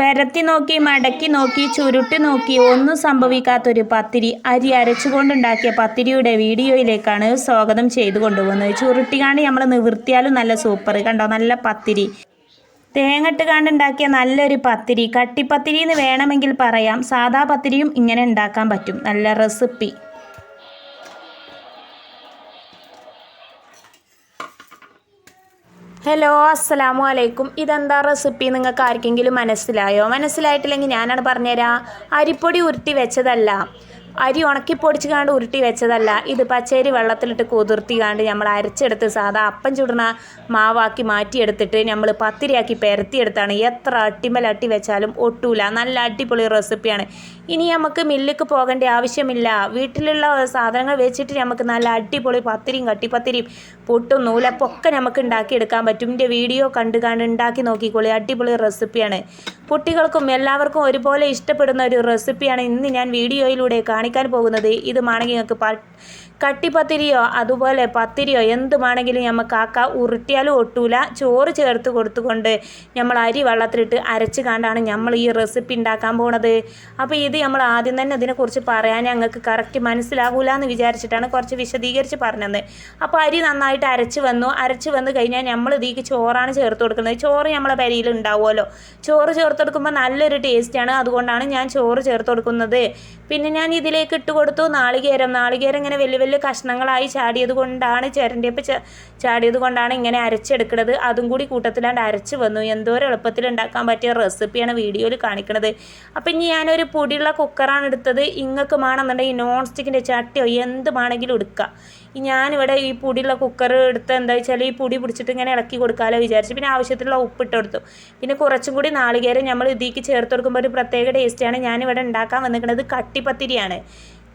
പെരത്തി നോക്കി മടക്കി നോക്കി ചുരുട്ടി നോക്കി ഒന്നും സംഭവിക്കാത്തൊരു പത്തിരി അരി അരച്ചുകൊണ്ടുണ്ടാക്കിയ പത്തിരിയുടെ വീഡിയോയിലേക്കാണ് സ്വാഗതം ചെയ്തു കൊണ്ടുപോകുന്നത്. ചുരുട്ടിക്കാണ്ട് നമ്മൾ നിവൃത്തിയാലും നല്ല സൂപ്പർ കണ്ടോ? നല്ല പത്തിരി. തേങ്ങട്ട് കാണ്ടുണ്ടാക്കിയ നല്ലൊരു പത്തിരി. കട്ടിപ്പത്തിരി എന്ന് വേണമെങ്കിൽ പറയാം. സാദാ പത്തിരിയും ഇങ്ങനെ ഉണ്ടാക്കാൻ പറ്റും. നല്ല റെസിപ്പി ഹലോ അസ്സലാമു അലൈക്കും ഇതെന്താ റെസിപ്പി നിങ്ങൾക്ക് ആർക്കെങ്കിലും മനസ്സിലായോ? മനസ്സിലായിട്ടില്ലെങ്കിൽ ഞാനാണ് പറഞ്ഞുതരാം. അരിപ്പൊടി ഉരുട്ടി വെച്ചതല്ല. അരി ഉണക്കി പൊടിച്ച് കാണ്ട് ഉരുട്ടി വെച്ചതല്ല. ഇത് പച്ചരി വെള്ളത്തിലിട്ട് കുതിർത്തി കാണ്ട് നമ്മൾ അരച്ചെടുത്ത് സാധാ അപ്പം ചുടുന്ന മാവാക്കി മാറ്റിയെടുത്തിട്ട് നമ്മൾ പത്തിരിയാക്കി പെരത്തിയെടുത്താണ്. എത്ര അട്ടിമൽ അട്ടി വെച്ചാലും ഒട്ടൂല. നല്ല അടിപൊളി റെസിപ്പിയാണ് ഇനി നമുക്ക് മില്ലിക്ക് പോകേണ്ട ആവശ്യമില്ല. വീട്ടിലുള്ള സാധനങ്ങൾ വെച്ചിട്ട് നമുക്ക് നല്ല അടിപൊളി പത്തിരിയും കട്ടിപ്പത്തിരിയും പുട്ടും നൂലപ്പം ഒക്കെ നമുക്ക് ഉണ്ടാക്കിയെടുക്കാൻ പറ്റും. എന്റെ വീഡിയോ കണ്ട് കണ്ട് ഉണ്ടാക്കി നോക്കിക്കോളി. അടിപൊളി റെസിപ്പിയാണ്. കുട്ടികൾക്കും എല്ലാവർക്കും ഒരുപോലെ ഇഷ്ടപ്പെടുന്ന ഒരു റെസിപ്പിയാണ് ഇന്ന് ഞാൻ വീഡിയോയിലൂടെ കാണിക്കാൻ പോകുന്നത്. ഇത് വേണമെങ്കിൽ നിങ്ങൾക്ക് കട്ടിപ്പത്തിരിയോ അതുപോലെ പത്തിരിയോ എന്തുമാണെങ്കിലും നമുക്ക് ആക്ക ഉരുട്ടിയാലും ഒട്ടൂല. ചോറ് ചേർത്ത് കൊടുത്തുകൊണ്ട് നമ്മൾ അരി വെള്ളത്തിലിട്ട് അരച്ച് കണ്ടാണ് നമ്മൾ ഈ റെസിപ്പി ഉണ്ടാക്കാൻ പോണത്. അപ്പോൾ ഇത് നമ്മൾ ആദ്യം തന്നെ ഇതിനെക്കുറിച്ച് പറയാൻ ഞങ്ങൾക്ക് കറക്റ്റ് മനസ്സിലാകൂല എന്ന് വിചാരിച്ചിട്ടാണ് കുറച്ച് വിശദീകരിച്ച് പറഞ്ഞത്. അപ്പോൾ അരി നന്നായിട്ട് അരച്ച് വന്നു. അരച്ച് വന്ന് കഴിഞ്ഞാൽ നമ്മൾ ഇതിക്ക് ചോറാണ് ചേർത്ത് കൊടുക്കുന്നത്. ചോറ് നമ്മളെ പരിയിൽ ഉണ്ടാവുമല്ലോ ചോറ് ചേർത്ത് കൊടുക്കുമ്പോൾ നല്ലൊരു ടേസ്റ്റാണ് അതുകൊണ്ടാണ് ഞാൻ ചോറ് ചേർത്ത് കൊടുക്കുന്നത്. പിന്നെ ഞാൻ ഇതിലേക്ക് ഇട്ട് കൊടുത്തു. നാളികേരം. നാളികേരം ഇങ്ങനെ വലിയ വലിയ കഷ്ണങ്ങളായി ചാടിയത് കൊണ്ടാണ് ചിരണ്ടിയപ്പോൾ ചാടിയത് കൊണ്ടാണ് ഇങ്ങനെ അരച്ചെടുക്കുന്നത് അതും കൂടി കൂട്ടത്തിലാണ്ട് അരച്ച് വന്നു. എന്തോരം എളുപ്പത്തിൽ ഉണ്ടാക്കാൻ പറ്റിയ റെസിപ്പിയാണ് വീഡിയോയിൽ കാണിക്കുന്നത് അപ്പം ഇനി ഞാനൊരു പൊടിയുള്ള കുക്കറാണ് എടുത്തത്. ഇങ്ങക്ക് വേണമെന്നുണ്ടെങ്കിൽ നോൺ സ്റ്റിക്കിന്റെ ചട്ടിയോ എന്ത് വേണമെങ്കിലും എടുക്കുക ഞാനിവിടെ ഈ പൊടിയുള്ള കുക്കർ എടുത്ത് എന്താ വെച്ചാൽ ഈ പൊടി പിടിച്ചിട്ട് ഇങ്ങനെ ഇളക്കി കൊടുക്കാമല്ലോ വിചാരിച്ചു. പിന്നെ ആവശ്യത്തിലുള്ള ഉപ്പിട്ട് കൊടുത്തു. പിന്നെ കുറച്ചും കൂടി നാളികേരം നമ്മൾ ഇതിലേക്ക് ചേർത്ത് കൊടുക്കുമ്പോൾ ഒരു പ്രത്യേക ടേസ്റ്റാണ് ഞാനിവിടെ ഉണ്ടാക്കാൻ വന്നിരിക്കുന്നത് കട്ടിപ്പത്തിരിയാണ്.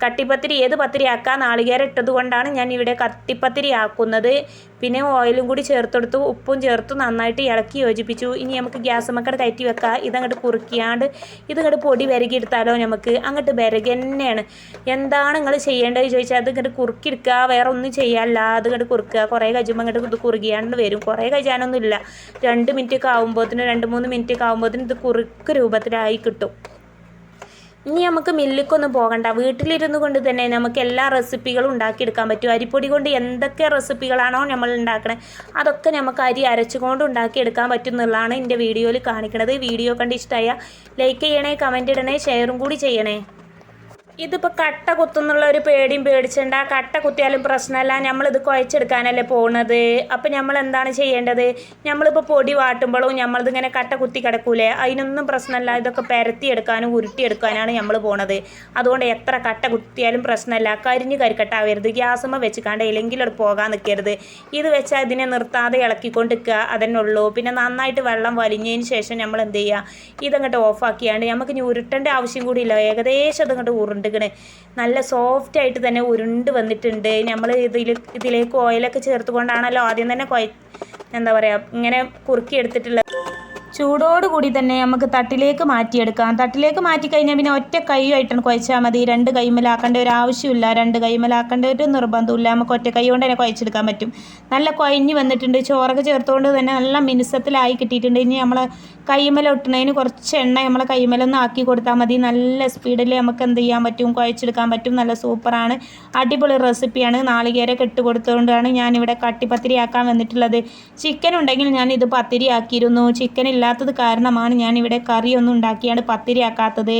കട്ടിപ്പത്തിരി ഏത് പത്തിരി ആക്കാം നാളികേരം ഇട്ടത് കൊണ്ടാണ് ഞാൻ ഇവിടെ കട്ടിപ്പത്തിരി ആക്കുന്നത്. പിന്നെ ഓയിലും കൂടി ചേർത്തെടുത്തു ഉപ്പും ചേർത്ത് നന്നായിട്ട് ഇളക്കി യോജിപ്പിച്ചു. ഇനി നമുക്ക് ഗ്യാസ് മക്കടെ കയറ്റി വെക്കാം. ഇതങ്ങോട്ട് കുറുക്കിയാണ്ട് ഇതങ്ങോട്ട് പൊടി വിരകിയെടുത്താലോ നമുക്ക്. അങ്ങോട്ട് വിരകി തന്നെയാണ് എന്താണ് നിങ്ങൾ ചെയ്യേണ്ടത്? ചോദിച്ചാൽ അത് ഇങ്ങോട്ട് കുറുക്കിയെടുക്കുക. വേറെ ഒന്നും ചെയ്യാല്ല അത് ഇങ്ങോട്ട് കുറുക്കുക. കുറേ കഴിയുമ്പോൾ അങ്ങോട്ട് ഇത് കുറുകിയാണ്ട് വരും. കുറേ കഴിയാനൊന്നും ഇല്ല രണ്ട് മിനിറ്റ് ഒക്കെ ആകുമ്പോഴത്തേന് രണ്ട് മൂന്ന് മിനിറ്റ് ഒക്കെ ആകുമ്പോഴത്തേന് ഇത് കുറുക്ക് രൂപത്തിലായി കിട്ടും. ഇനി നമുക്ക് മില്ലിക്കൊന്നും പോകണ്ട. വീട്ടിലിരുന്നു കൊണ്ട് തന്നെ നമുക്ക് എല്ലാ റെസിപ്പികളും ഉണ്ടാക്കിയെടുക്കാൻ പറ്റും. അരിപ്പൊടി കൊണ്ട് എന്തൊക്കെ റെസിപ്പികളാണോ നമ്മൾ ഉണ്ടാക്കണേ അതൊക്കെ നമുക്ക് അരി അരച്ചുകൊണ്ട് ഉണ്ടാക്കിയെടുക്കാൻ പറ്റും എന്നുള്ളതാണ് എന്റെ വീഡിയോയിൽ കാണിക്കുന്നത് വീഡിയോ കണ്ട് ഇഷ്ടമായ ലൈക്ക് ചെയ്യണേ കമന്റ് ഇടണേ ഷെയറും കൂടി ചെയ്യണേ. ഇതിപ്പോൾ കട്ട കുത്തുന്നുള്ള ഒരു പേടിയും പേടിച്ചണ്ട. കട്ട കുത്തിയാലും പ്രശ്നമല്ല നമ്മളിത് കുഴച്ചെടുക്കാനല്ലേ പോകുന്നത് അപ്പം നമ്മൾ എന്താണ് ചെയ്യേണ്ടത്? നമ്മളിപ്പോൾ പൊടി വാട്ടുമ്പോഴും നമ്മളിതിങ്ങനെ കട്ട കുത്തി കിടക്കൂലേ? അതിനൊന്നും പ്രശ്നമല്ല ഇതൊക്കെ പരത്തിയെടുക്കാനും ഉരുട്ടിയെടുക്കാനാണ് നമ്മൾ പോണത്. അതുകൊണ്ട് എത്ര കട്ട കുത്തിയാലും പ്രശ്നമല്ല കരിഞ്ഞ് കരിക്കട്ടാവരുത്. ഗ്യാസുമ്മ വെച്ചിക്കാണ്ട് ഇല്ലെങ്കിൽ അത് പോകാൻ നിൽക്കരുത് ഇത് വെച്ചാൽ ഇതിനെ നിർത്താതെ ഇളക്കിക്കൊണ്ടിരിക്കുക അതന്നുള്ളൂ പിന്നെ നന്നായിട്ട് വെള്ളം വലിഞ്ഞതിന് ശേഷം നമ്മൾ എന്ത് ചെയ്യുക ഇതങ്ങോട്ട് ഓഫാക്കിയാണ്ട്. നമുക്ക് ഇനി ഉരുട്ടേണ്ട ആവശ്യം കൂടിയില്ല. ഏകദേശം അതങ്ങോട്ട് ഉരുണ്ട് ഉരുണ്ടിക്കണ് നല്ല സോഫ്റ്റ് ആയിട്ട് തന്നെ ഉരുണ്ട് വന്നിട്ടുണ്ട്. നമ്മൾ ഇതിൽ ഇതിലേക്ക് ഓയിലൊക്കെ ചേർത്തുകൊണ്ടാണല്ലോ ആദ്യം തന്നെ എന്താ പറയുക ഇങ്ങനെ കുറുക്കി എടുത്തിട്ടുള്ളത്. ചൂടോടുകൂടി തന്നെ നമുക്ക് തട്ടിലേക്ക് മാറ്റിയെടുക്കാം. തട്ടിലേക്ക് മാറ്റി കഴിഞ്ഞാൽ പിന്നെ ഒറ്റ കൈയായിട്ടാണ് കുഴച്ചാൽ മതി. രണ്ട് കൈമലാക്കേണ്ട ഒരു ആവശ്യമില്ല. രണ്ട് കൈമലാക്കേണ്ട ഒരു നിർബന്ധമില്ല നമുക്ക് ഒറ്റ കൈ കൊണ്ട് തന്നെ കുഴച്ചെടുക്കാൻ പറ്റും. നല്ല കുഴഞ്ഞ് വന്നിട്ടുണ്ട്. ചോറൊക്കെ ചേർത്തുകൊണ്ട് തന്നെ നല്ല മിനുസത്തിലായി കിട്ടിയിട്ടുണ്ട്. ഇനി നമ്മൾ കൈമല ഇട്ടുന്നതിന് കുറച്ച് എണ്ണ നമ്മളെ കൈമലൊന്ന് ആക്കി കൊടുത്താൽ മതി. നല്ല സ്പീഡിൽ നമുക്ക് എന്ത് ചെയ്യാൻ പറ്റും? കുഴച്ചെടുക്കാൻ പറ്റും. നല്ല സൂപ്പറാണ്. അടിപൊളി റെസിപ്പിയാണ്. നാളികേരൊക്കെ ഇട്ട് കൊടുത്തുകൊണ്ടാണ് ഞാനിവിടെ കട്ടിപ്പത്തിരി ആക്കാൻ വന്നിട്ടുള്ളത്. ചിക്കൻ ഉണ്ടെങ്കിൽ ഞാൻ ഇത് പത്തിരി ആക്കിയിരുന്നു ചിക്കൻ ഇല്ലാത്തത് കാരണമാണ് ഞാനിവിടെ കറിയൊന്നും ഉണ്ടാക്കിയാണ് പത്തിരി ആക്കാത്തത്.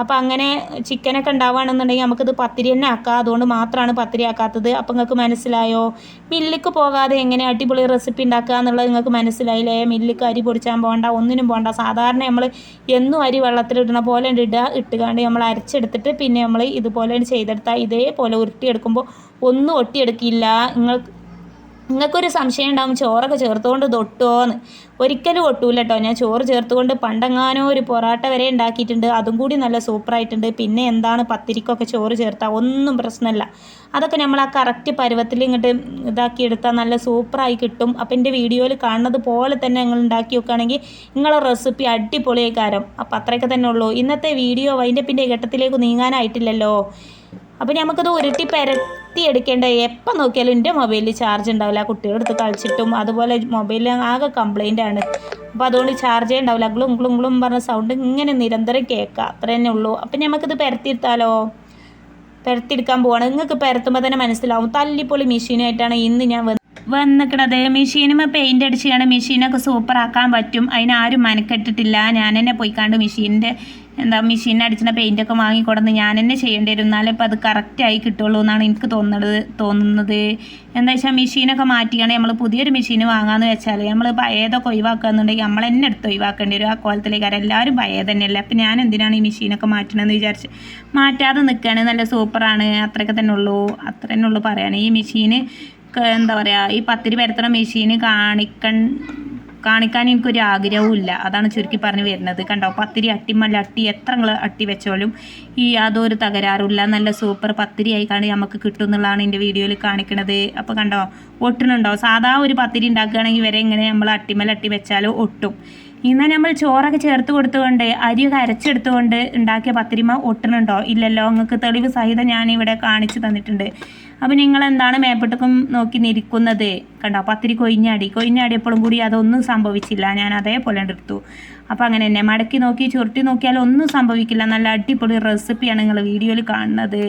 അപ്പോൾ അങ്ങനെ ചിക്കനൊക്കെ ഉണ്ടാവുകയാണെന്നുണ്ടെങ്കിൽ നമുക്കിത് പത്തിരി തന്നെ ആക്കാം. അതുകൊണ്ട് മാത്രമാണ് പത്തിരി ആക്കാത്തത്. അപ്പോൾ നിങ്ങൾക്ക് മനസ്സിലായോ? മില്ലിക്ക് പോകാതെ എങ്ങനെ അടിപൊളി റെസിപ്പി ഉണ്ടാക്കുക എന്നുള്ളത് നിങ്ങൾക്ക് മനസ്സിലായില്ലേ? മില്ലിക്ക് അരി പൊടിച്ചാൻ പോകണ്ട ഒന്നിനും പോകണ്ട. സാധാരണ നമ്മൾ എന്നും അരി വെള്ളത്തിലിടുന്ന പോലെ ഇടുക ഇട്ടുകാണ്ട് നമ്മൾ അരച്ചെടുത്തിട്ട് പിന്നെ നമ്മൾ ഇതുപോലെ ചെയ്തെടുത്താൽ ഇതേപോലെ ഉരുട്ടിയെടുക്കുമ്പോൾ ഒന്നും ഒട്ടിയെടുക്കില്ല. നിങ്ങൾക്ക് നിങ്ങൾക്കൊരു സംശയം ഉണ്ടാവും ചോറൊക്കെ ചേർത്തുകൊണ്ട് തൊട്ടുമോന്ന് ഒരിക്കലും ഒട്ടൂല കേട്ടോ ഞാൻ ചോറ് ചേർത്തുകൊണ്ട് പണ്ടെങ്ങാനോ ഒരു പൊറാട്ട വരെ ഉണ്ടാക്കിയിട്ടുണ്ട്. അതും കൂടി നല്ല സൂപ്പറായിട്ടുണ്ട്. പിന്നെ എന്താണ് പത്തിരിക്കൊക്കെ ചോറ് ചേർത്താൽ ഒന്നും പ്രശ്നമല്ല അതൊക്കെ നമ്മൾ ആ കറക്റ്റ് പരുവത്തിൽ ഇങ്ങോട്ട് ഇതാക്കി എടുത്താൽ നല്ല സൂപ്പറായി കിട്ടും. അപ്പം എന്റെ വീഡിയോയിൽ കാണുന്നത് പോലെ തന്നെ നിങ്ങൾ ഉണ്ടാക്കി വെക്കുകയാണെങ്കിൽ നിങ്ങളുടെ റെസിപ്പി അടിപൊളിയായി കാരം അപ്പം അത്രയൊക്കെ തന്നെ ഉള്ളൂ. ഇന്നത്തെ വീഡിയോ അതിന്റെ പിന്നെ ഘട്ടത്തിലേക്ക് നീങ്ങാനായിട്ടില്ലല്ലോ. അപ്പോൾ നമുക്കത് ഉരുട്ടി പരത്തി എടുക്കേണ്ട എപ്പോൾ നോക്കിയാലും എന്റെ മൊബൈലിൽ ചാർജ് ഉണ്ടാവില്ല. കുട്ടികളുടെ അടുത്ത് കളിച്ചിട്ടും അതുപോലെ മൊബൈലിൽ ആകെ കംപ്ലൈന്റ് ആണ്. അപ്പോൾ അതുകൊണ്ട് ചാർജേ ഉണ്ടാവില്ല. ഗ്ലും ഗ്ലും ഗ്ലും പറഞ്ഞ സൗണ്ട് ഇങ്ങനെ നിരന്തരം കേൾക്കുക അത്ര തന്നെ ഉള്ളൂ. അപ്പം നമുക്കിത് പരത്തിയിരുത്താലോ പരത്തിയെടുക്കാൻ പോവാണ്. നിങ്ങൾക്ക് പരത്തുമ്പോൾ തന്നെ മനസ്സിലാവും. തല്ലിപ്പൊളി മെഷീനായിട്ടാണ് ഇന്ന് ഞാൻ വന്ന് വന്നിക്കണത്. മെഷീനുമേ പെയിന്റ് അടിച്ചാണ് മെഷീനൊക്കെ സൂപ്പറാക്കാൻ പറ്റും. അതിനാരും മനക്കെട്ടിട്ടില്ല. ഞാൻ തന്നെ പോയിക്കാണ്ട് മെഷീനിന്റെ എന്താ മെഷീനിൽ അടിച്ചിട്ട് പെയിന്റൊക്കെ വാങ്ങിക്കൊടുന്ന് ഞാൻ തന്നെ ചെയ്യേണ്ടി വരും. ഇപ്പോൾ അത് കറക്റ്റായി കിട്ടുള്ളൂ എന്നാണ് എനിക്ക് തോന്നുന്നത് തോന്നുന്നത്. എന്താ വെച്ചാൽ മെഷീനൊക്കെ മാറ്റിയാണ് നമ്മൾ പുതിയൊരു മെഷീൻ വാങ്ങാമെന്ന് വെച്ചാൽ നമ്മൾ പഴയതൊക്കെ ഒഴിവാക്കുകയെന്നുണ്ടെങ്കിൽ നമ്മൾ തന്നെ എടുത്ത് ഒഴിവാക്കേണ്ടി വരും. ആ കോലത്തിലേക്ക് കാരണം എല്ലാവരും പഴയ തന്നെയല്ലേ അപ്പം ഞാൻ എന്തിനാണ് ഈ മെഷീനൊക്കെ മാറ്റണമെന്ന് വിചാരിച്ച് മാറ്റാതെ നിൽക്കുകയാണ് നല്ല സൂപ്പറാണ്. അത്രയൊക്കെ തന്നെ ഉള്ളൂ. അത്ര തന്നെ ഉള്ളൂ പറയാൻ ഈ മെഷീന് എന്താ പറയുക ഈ പത്തിരി പരത്തണ മെഷീന് കാണിക്കൺ കാണിക്കാൻ എനിക്കൊരു ആഗ്രഹവും ഇല്ല. അതാണ് ചുരുക്കി പറഞ്ഞു വരുന്നത്. കണ്ടോ പത്തിരി അട്ടിമല്ല അട്ടി എത്ര അട്ടി വെച്ചോലും ഈ യാതൊരു തകരാറുമില്ല നല്ല സൂപ്പർ പത്തിരി ആയി കാണി നമുക്ക് കിട്ടും എന്നുള്ളതാണ് എന്റെ വീഡിയോയിൽ കാണിക്കണത്. അപ്പോൾ കണ്ടോ ഒട്ടുന്നുണ്ടോ സാധാ ഒരു പത്തിരി ഉണ്ടാക്കുകയാണെങ്കിൽ വരെ ഇങ്ങനെ നമ്മൾ അട്ടിമല അട്ടി വെച്ചാലോ ഒട്ടും. ഇന്ന് നമ്മൾ ചോറൊക്കെ ചേർത്ത് കൊടുത്തുകൊണ്ട് അരിയൊക്കെ അരച്ചെടുത്തുകൊണ്ട് ഉണ്ടാക്കിയ പത്തിരിമ ഒട്ടുന്നുണ്ടോ? ഇല്ലല്ലോ നിങ്ങൾക്ക് തെളിവ് സഹിതം ഞാൻ ഇവിടെ കാണിച്ചു തന്നിട്ടുണ്ട്. അപ്പോൾ നിങ്ങൾ എന്താണ് മേപ്പെട്ടക്കും നോക്കി നിരിക്കുന്നത്? കണ്ടോ പത്തിരി കൊയിഞ്ഞാടി കൊയിഞ്ഞാടിയപ്പോഴും കൂടി അതൊന്നും സംഭവിച്ചില്ല. ഞാൻ അതേപോലെ എടുത്തു. അപ്പോൾ അങ്ങനെ തന്നെ മടക്കി നോക്കി ചുരുട്ടി നോക്കിയാൽ ഒന്നും സംഭവിക്കില്ല. നല്ല അടിപൊളി റെസിപ്പിയാണ് നിങ്ങൾ വീഡിയോയിൽ കാണുന്നത്.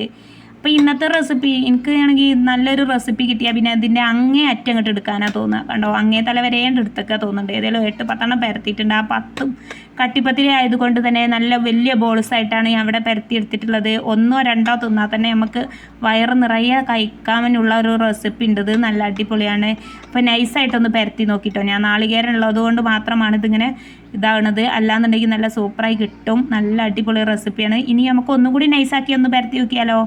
അപ്പോൾ ഇന്നത്തെ റെസിപ്പി എനിക്ക് ആണെങ്കിൽ നല്ലൊരു റെസിപ്പി കിട്ടിയാൽ പിന്നെ അതിന്റെ അങ്ങേ അറ്റം ഇങ്ങോട്ട് എടുക്കാനാണ് തോന്നുക കണ്ടോ? അങ്ങേ തല വരെ എടുത്തൊക്കെ തോന്നുന്നുണ്ട്. ഏതെങ്കിലും എട്ട് പത്തെണ്ണം പരത്തിയിട്ടുണ്ട്. ആ പത്തും കട്ടിപ്പത്തിരി ആയതുകൊണ്ട് തന്നെ നല്ല വലിയ ബോൾസ് ആയിട്ടാണ് ഞാൻ അവിടെ പരത്തി എടുത്തിട്ടുള്ളത് ഒന്നോ രണ്ടോ തിന്നാൽ തന്നെ നമുക്ക് വയറ് നിറയെ കഴിക്കാമെന്നുള്ള ഒരു റെസിപ്പി ഉണ്ട്. നല്ല അടിപൊളിയാണ്. അപ്പോൾ നൈസായിട്ടൊന്ന് പരത്തി നോക്കിട്ടോ. ഞാൻ നാളികേരം ഉള്ളത് കൊണ്ട് മാത്രമാണ് ഇതിങ്ങനെ ഇതാവണത്. അല്ലാന്നുണ്ടെങ്കിൽ നല്ല സൂപ്പറായി കിട്ടും. നല്ല അടിപൊളി റെസിപ്പിയാണ് ഇനി നമുക്ക് ഒന്നും കൂടി നൈസാക്കി ഒന്ന് പരത്തി നോക്കിയാലോ?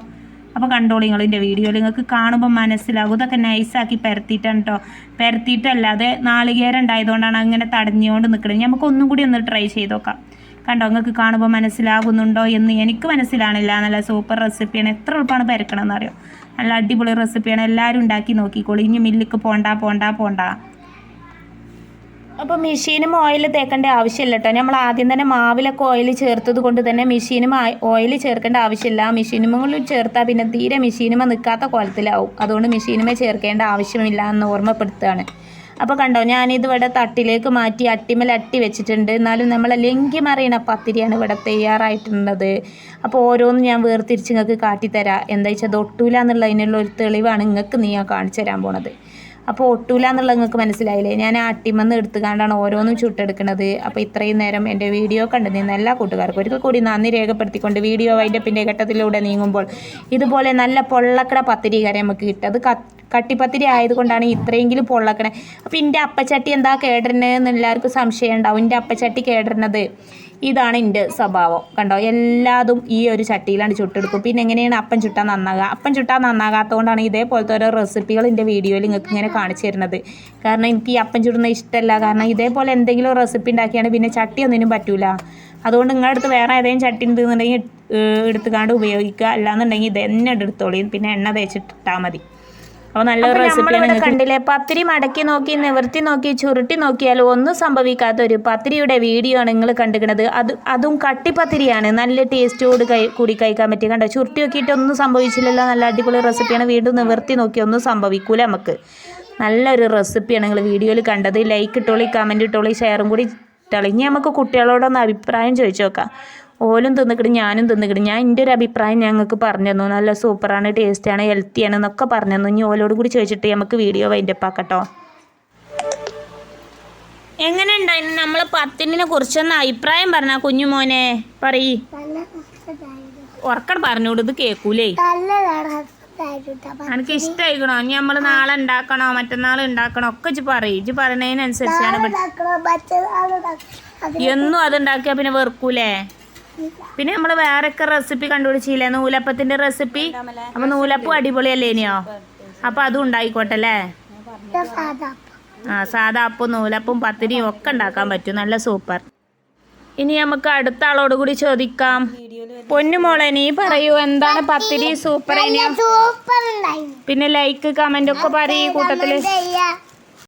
അപ്പോൾ കണ്ടോളി നിങ്ങൾ എന്റെ വീഡിയോയിൽ നിങ്ങൾക്ക് കാണുമ്പോൾ മനസ്സിലാകും. ഇതൊക്കെ നൈസാക്കി പരത്തിയിട്ടാണ് കേട്ടോ പരത്തിയിട്ടല്ലാതെ നാളികേരം ഉണ്ടായതുകൊണ്ടാണ് അങ്ങനെ തടഞ്ഞുകൊണ്ട് നിൽക്കുന്നത് നമുക്ക് ഒന്നും കൂടി ഒന്ന് ട്രൈ ചെയ്ത് നോക്കാം കണ്ടോ നിങ്ങൾക്ക് കാണുമ്പോൾ മനസ്സിലാകുന്നുണ്ടോ എന്ന് എനിക്ക് മനസ്സിലാണില്ല. നല്ല സൂപ്പർ റെസിപ്പിയാണ് എത്ര എളുപ്പമാണ് പരക്കണമെന്ന് അറിയോ നല്ല അടിപൊളി റെസിപ്പിയാണ് എല്ലാവരും ഉണ്ടാക്കി നോക്കിക്കോളൂ. ഇനി മില്ലിക്ക് പോണ്ട പോണ്ട പോണ്ട. അപ്പോൾ മെഷീനും ഓയിൽ തേക്കേണ്ട ആവശ്യമില്ല കേട്ടോ നമ്മൾ ആദ്യം തന്നെ മാവിലൊക്കെ ഓയിൽ ചേർത്തത് കൊണ്ട് തന്നെ മെഷീനും ഓയിൽ ചേർക്കേണ്ട ആവശ്യമില്ല. മെഷീനുമുകളിൽ ചേർത്താൽ പിന്നെ തീരെ മെഷീനുമ നിൽക്കാത്ത കോലത്തിലാവും. അതുകൊണ്ട് മെഷീനുമേ ചേർക്കേണ്ട ആവശ്യമില്ല എന്ന് ഓർമ്മപ്പെടുത്തുകയാണ്. അപ്പോൾ കണ്ടോ ഞാനിത് ഇവിടെ തട്ടിലേക്ക് മാറ്റി അട്ടിമേൽ അട്ടി വെച്ചിട്ടുണ്ട്. എന്നാലും നമ്മൾ ലെങ്കി മറിയണ പത്തിരിയാണ് ഇവിടെ തയ്യാറായിട്ടുള്ളത്. അപ്പോൾ ഓരോന്നും ഞാൻ വേർതിരിച്ച് നിങ്ങൾക്ക് കാട്ടിത്തരാം. എന്താ വെച്ചാൽ ഒട്ടൂല എന്നുള്ളതിനുള്ള ഒരു തെളിവാണ് നിങ്ങൾക്ക് നീ ഞാൻ കാണിച്ചു തരാൻ പോണത്. അപ്പോൾ ഒട്ടൂല എന്നുള്ളത് നിങ്ങൾക്ക് മനസ്സിലായില്ലേ? ഞാൻ അട്ടിമെന്ന് എടുത്തുകൊണ്ടാണ് ഓരോന്നും ചുട്ടെടുക്കുന്നത് അപ്പോൾ ഇത്രയും നേരം എന്റെ വീഡിയോ കണ്ടു നിന്ന എല്ലാ കൂട്ടുകാർക്കും ഒരിക്കൽ കൂടി നന്ദി രേഖപ്പെടുത്തിക്കൊണ്ട് വീഡിയോ വൈൻഡപ്പിന്റെ ഘട്ടത്തിലൂടെ നീങ്ങുമ്പോൾ ഇതുപോലെ നല്ല പൊള്ളക്കട പത്തിരി കറി നമുക്ക് കിട്ടും. അത് കട്ടിപ്പത്തിരി ആയതുകൊണ്ടാണ് ഇത്രയെങ്കിലും പൊള്ളക്കണേ അപ്പോൾ എന്റെ അപ്പച്ചട്ടി എന്താ കേടരുന്നതെന്ന് എല്ലാവർക്കും സംശയം ഉണ്ടാവും. എന്റെ അപ്പച്ചട്ടി കേടരുന്നത് ഇതാണ് എന്റെ സ്വഭാവം. കണ്ടോ? എല്ലാതും ഈ ഒരു ചട്ടിയിലാണ് ചുട്ടെടുക്കും. പിന്നെ എങ്ങനെയാണ് അപ്പം ചുട്ടാൽ നന്നാകുക അപ്പം ചുട്ടാൽ നന്നാകാത്തതുകൊണ്ടാണ് ഇതേപോലത്തെ ഓരോ റെസിപ്പികൾ എന്റെ വീഡിയോയിൽ നിങ്ങൾക്ക് ഇങ്ങനെ കാണിച്ചു തരുന്നത്. കാരണം എനിക്ക് ഈ അപ്പം ചുടുന്ന ഇഷ്ടമല്ല കാരണം ഇതേപോലെ എന്തെങ്കിലും റെസിപ്പി ഉണ്ടാക്കിയാണ് പിന്നെ ചട്ടി ഒന്നിനും പറ്റൂല. അതുകൊണ്ട് നിങ്ങളുടെ അടുത്ത് വേറെ ഏതെങ്കിലും ചട്ടി ഉണ്ടെന്നുണ്ടെങ്കിൽ എടുത്തുകാണ്ട് ഉപയോഗിക്കുക. അല്ലാന്നുണ്ടെങ്കിൽ ഇത് തന്നെ എടുത്തോളിയും പിന്നെ എണ്ണ തേച്ചിട്ടാൽ മതി. അപ്പോൾ നല്ല റെസിപ്പിയാണ് കണ്ടില്ലേ പത്തിരി മടക്കി നോക്കി നിവർത്തി നോക്കി ചുരുട്ടി നോക്കിയാലും ഒന്നും സംഭവിക്കാത്ത ഒരു പത്തിരിയുടെ വീഡിയോ ആണ് നിങ്ങൾ കണ്ടിരിക്കുന്നത്. അത് അതും കട്ടിപ്പത്തിരിയാണ്. നല്ല ടേസ്റ്റോട് കൈ കൂടി കഴിക്കാൻ പറ്റി കണ്ടോ? ചുരുട്ടി നോക്കിയിട്ട് ഒന്നും സംഭവിച്ചില്ലല്ലോ നല്ല അടിപൊളി റെസിപ്പിയാണ് വീണ്ടും നിവർത്തി നോക്കി ഒന്നും സംഭവിക്കൂല നമുക്ക്. നല്ലൊരു റെസിപ്പിയാണ് നിങ്ങൾ വീഡിയോയിൽ കണ്ടത്. ലൈക്ക് ഇട്ടോളി കമന്റ് ഇട്ടോളി ഷെയറും കൂടി ഇട്ടോളി. ഇനി നമുക്ക് കുട്ടികളോടൊന്ന് അഭിപ്രായം ചോദിച്ചു നോക്കാം. ഓലും തിന്നിക്കിടും ഞാനും തിന്നിക്കിടും. ഞാൻ എന്റെ ഒരു അഭിപ്രായം ഞങ്ങൾക്ക് പറഞ്ഞു തന്നു. നല്ല സൂപ്പറാണ് ടേസ്റ്റാണ് ഹെൽത്തിയാണ് എന്നൊക്കെ പറഞ്ഞു തന്നു. ഇനി ഓലോട് കൂടി ചോദിച്ചിട്ട് നമുക്ക് വീഡിയോ വൈൻഡപ്പ് ആക്കട്ടോ. എങ്ങനെ ഉണ്ടായിരുന്നു? നമ്മൾ പത്തിനെ കുറിച്ചൊന്ന് അഭിപ്രായം പറഞ്ഞ കുഞ്ഞുമോനെ? പറയ്. ഉറക്കട് പറഞ്ഞോട് ഇത് കേൾക്കൂലേ എനിക്ക് ഇഷ്ടമായിക്കണോ ഇനി നമ്മൾ നാളെ ഉണ്ടാക്കണോ? മറ്റന്നാൾ ഉണ്ടാക്കണോ? ഒക്കെ ഇജ്ജ് പറയും. ഇജ്ജ് പറഞ്ഞതിനനുസരിച്ചാണ് എന്നും അത് ഉണ്ടാക്കിയാ പിന്നെ വെറുക്കൂലേ? പിന്നെ നമ്മൾ വേറൊക്കെ റെസിപ്പി കണ്ടുപിടിച്ചില്ലേ? നൂലപ്പത്തിന്റെ റെസിപ്പി അപ്പൊ നൂലപ്പം അടിപൊളിയല്ലേ ഇനിയോ? അപ്പൊ അതും ഉണ്ടായിക്കോട്ടെ അല്ലേ? ആ സാധാ അപ്പം നൂലപ്പും പത്തിരിയും ഒക്കെ ഉണ്ടാക്കാൻ പറ്റും. നല്ല സൂപ്പർ. ഇനി നമുക്ക് അടുത്ത ആളോട് കൂടി ചോദിക്കാം. പൊന്നുമോളെ നീ പറയൂ എന്താണ് പത്തിരി? സൂപ്പർ പിന്നെ ലൈക്ക് കമന്റ് ഒക്കെ പറയൂ കൂട്ടത്തിൽ.